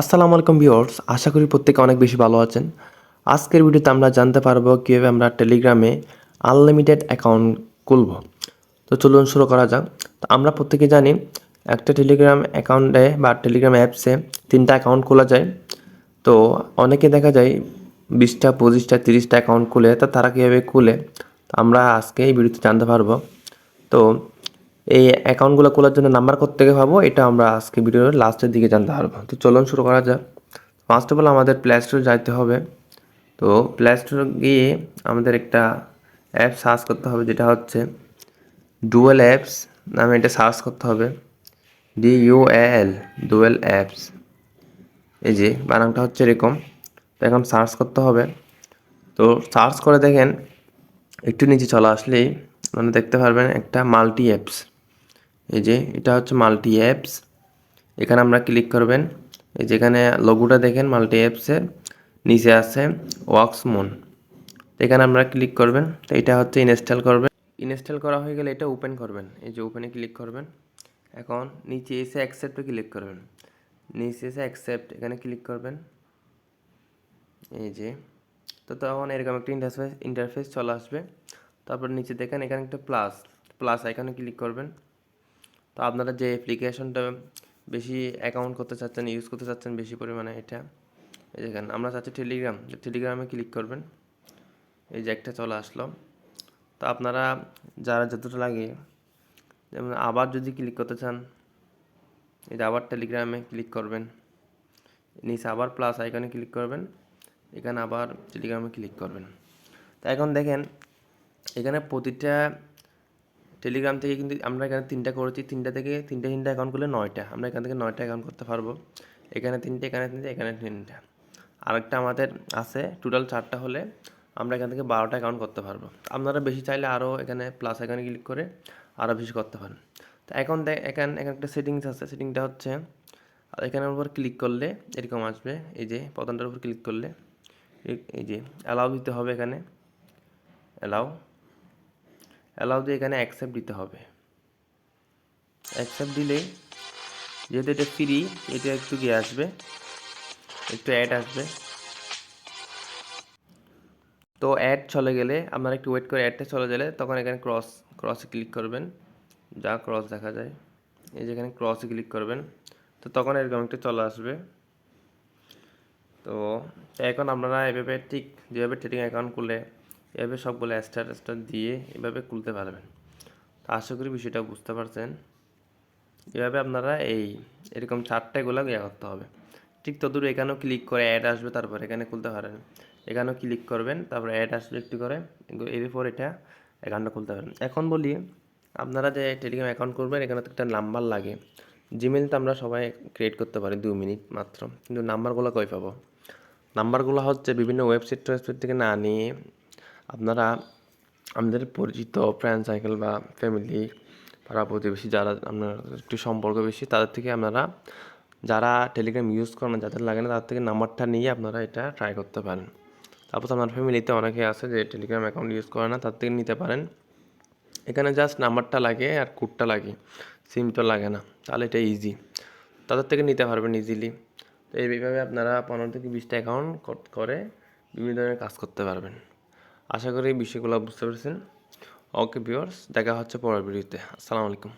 আসসালামু আলাইকুম ভিউয়ার্স, আশা করি প্রত্যেকে অনেক বেশি ভালো আছেন। আজকের ভিডিওতে আমরা জানতে পারব কীভাবে আমরা টেলিগ্রামে আনলিমিটেড অ্যাকাউন্ট খুলব। তো চলুন শুরু করা যাক। তো আমরা প্রত্যেকে জানি একটা টেলিগ্রাম অ্যাকাউন্টে বা টেলিগ্রাম অ্যাপসে তিনটা অ্যাকাউন্ট খোলা যায়। তো অনেকে দেখা যায় বিশটা, পঁচিশটা, তিরিশটা অ্যাকাউন্ট খুলে, তা তারা কীভাবে খুলে? আমরা আজকে এই ভিডিওতে জানতে পারব। তো এই অ্যাকাউন্টগুলো খোলার জন্য নাম্বার থেকে পাবো, এটা আমরা আজকে ভিডিওর লাস্টের দিকে জানতে পারব। তো চলুন শুরু করা যাক। ফার্স্ট অফ অল আমাদের প্লে স্টোরে যাইতে হবে। তো প্লে স্টোরে গিয়ে আমাদের একটা অ্যাপ সার্চ করতে হবে, যেটা হচ্ছে ডুয়েল অ্যাপস নামে এটা সার্চ করতে হবে। D U L dual apps এই যে, বানানটা হচ্ছে এরকম। তো এখন সার্চ করতে হবে। তো সার্চ করে দেখেন, একটু নিচে চলে আসলেই মানে দেখতে পারবেন একটা মাল্টি অ্যাপস এই যে এটা হচ্ছে মাল্টি অ্যাপস এখানে আমরা ক্লিক করবেন। এই যেখানে লোগোটা দেখেন মাল্টি অ্যাপসের নিচে আছে ওয়াক্স মন এখানে আমরা ক্লিক করবেন। তো এটা হচ্ছে ইনস্টল করবেন। ইনস্টল করা হয়ে গেলে এটা ওপেন করবেন। এই যে ওপেনে ক্লিক করবেন। এখন নিচে এসে অ্যাকসেপ্টে ক্লিক করবেন। নিচে এসে অ্যাকসেপ্ট এখানে ক্লিক করবেন। এই যে। তো তখন এরকম একটা ইন্টারফেস ইন্টারফেস চলে আসবে। তারপর নিচে দেখেন এখানে একটা প্লাস প্লাস এখানে ক্লিক করবেন। তো আপনারা যে অ্যাপ্লিকেশনটা বেশি অ্যাকাউন্ট করতে চাচ্ছেন ইউজ করতে চাচ্ছেন বেশি পরিমাণে এটা, এই দেখেন, আমরা চাচ্ছি টেলিগ্রাম টেলিগ্রামে ক্লিক করবেন। এই যে একটা চলে আসলো। তো আপনারা যারা যতটা লাগে, যেমন আবার যদি ক্লিক করতে চান, এই যে আবার টেলিগ্রামে ক্লিক করবেন। নিচে আবার প্লাস আইকনে ক্লিক করবেন। এখানে আবার টেলিগ্রামে ক্লিক করবেন। তো এখন দেখেন, এখানে প্রতিটা টেলিগ্রাম থেকে কিন্তু আমরা এখানে তিনটা করেছি। তিনটা থেকে তিনটা তিনটা অ্যাকাউন্ট করলে নয়টা। আমরা এখান থেকে নয়টা অ্যাকাউন্ট করতে পারব। এখানে তিনটে এখানে তিনটে, এখানে তিনটা। আরেকটা আমাদের আছে। টোটাল চারটা হলে আমরা এখান থেকে বারোটা অ্যাকাউন্ট করতে পারব। আপনারা বেশি চাইলে আরও এখানে প্লাস এখানে ক্লিক করে আরও বেশি করতে পারেন। তো এখন এখানে এখানে একটা সেটিংস আছে। সেটিংটা হচ্ছে আর এখানের উপর ক্লিক করলে এরকম আসবে। এই যে প্রথমটার উপর ক্লিক করলে এই যে অ্যালাউ দিতে হবে এখানে। অ্যালাউ অ্যালাউ দিয়ে এখানে অ্যাকসেপ্ট দিতে হবে। অ্যাকসেপ্ট দিলে যেহেতু এটা ফ্রি এটা একটু গিয়ে আসবে, একটু অ্যাড আসবে। তো অ্যাড চলে গেলে, আপনারা একটু ওয়েট করে অ্যাডটা চলে গেলে তখন এখানে ক্রস ক্রসে ক্লিক করবেন। যা ক্রস দেখা যায়। এই যেখানে ক্রসে ক্লিক করবেন। তো তখন এরকম একটা চলে আসবে। তো এখন আপনারা এভাবে ঠিক, যেভাবে ট্রেডিং অ্যাকাউন্ট খুলে এভাবে সবগুলো স্টার স্টার দিয়ে এভাবে খুলতে পারবেন। তো আশা করি বিষয়টা বুঝতে পারছেন। এভাবে আপনারা এই এরকম চারটাগুলো ইয়ে করতে হবে। ঠিক তদূর এখানেও ক্লিক করে অ্যাড আসবে, তারপর এখানে খুলতে পারেন। এখানেও ক্লিক করবেন, তারপর অ্যাড আসবে একটু করে। এরপর এটা অ্যাকাউন্টটা খুলতে পারেন। এখন বলি, আপনারা যে টেলিগ্রাম অ্যাকাউন্ট করবেন, এখানে তো একটা নাম্বার লাগে। জিমেল তো আমরা সবাই ক্রিয়েট করতে পারি দু মিনিট মাত্র। কিন্তু নাম্বারগুলো কই পাবো? নাম্বারগুলো হচ্ছে বিভিন্ন ওয়েবসাইট ওয়েবসাইট থেকে না নিয়ে আপনারা, আমাদের পরিচিত ফ্রেন্ড সাইকেল বা ফ্যামিলি পাড়া প্রতিবেশী যারা আপনার একটু সম্পর্ক বেশি, তাদের থেকে আপনারা যারা টেলিগ্রাম ইউজ করেন, যাদের লাগে না, তাদের থেকে নাম্বারটা নিয়ে আপনারা এটা ট্রাই করতে পারেন। তারপর আপনার ফ্যামিলিতে অনেকে আছে যে টেলিগ্রাম অ্যাকাউন্ট ইউজ করে না, তার থেকে নিতে পারেন। এখানে জাস্ট নাম্বারটা লাগে আর কোডটা লাগে সিম তো লাগে না, তাহলে এটা ইজি তাদের থেকে নিতে পারবেন ইজিলি তো এইভাবে আপনারা পনেরো থেকে বিশটা অ্যাকাউন্ট করে বিভিন্ন ধরনের কাজ করতে পারবেন। আশা করি এই বিষয়গুলো বুঝতে পেরেছেন। ওকে ভিউয়ার্স দেখা হচ্ছে পরের ভিডিওতে। আসসালামু আলাইকুম।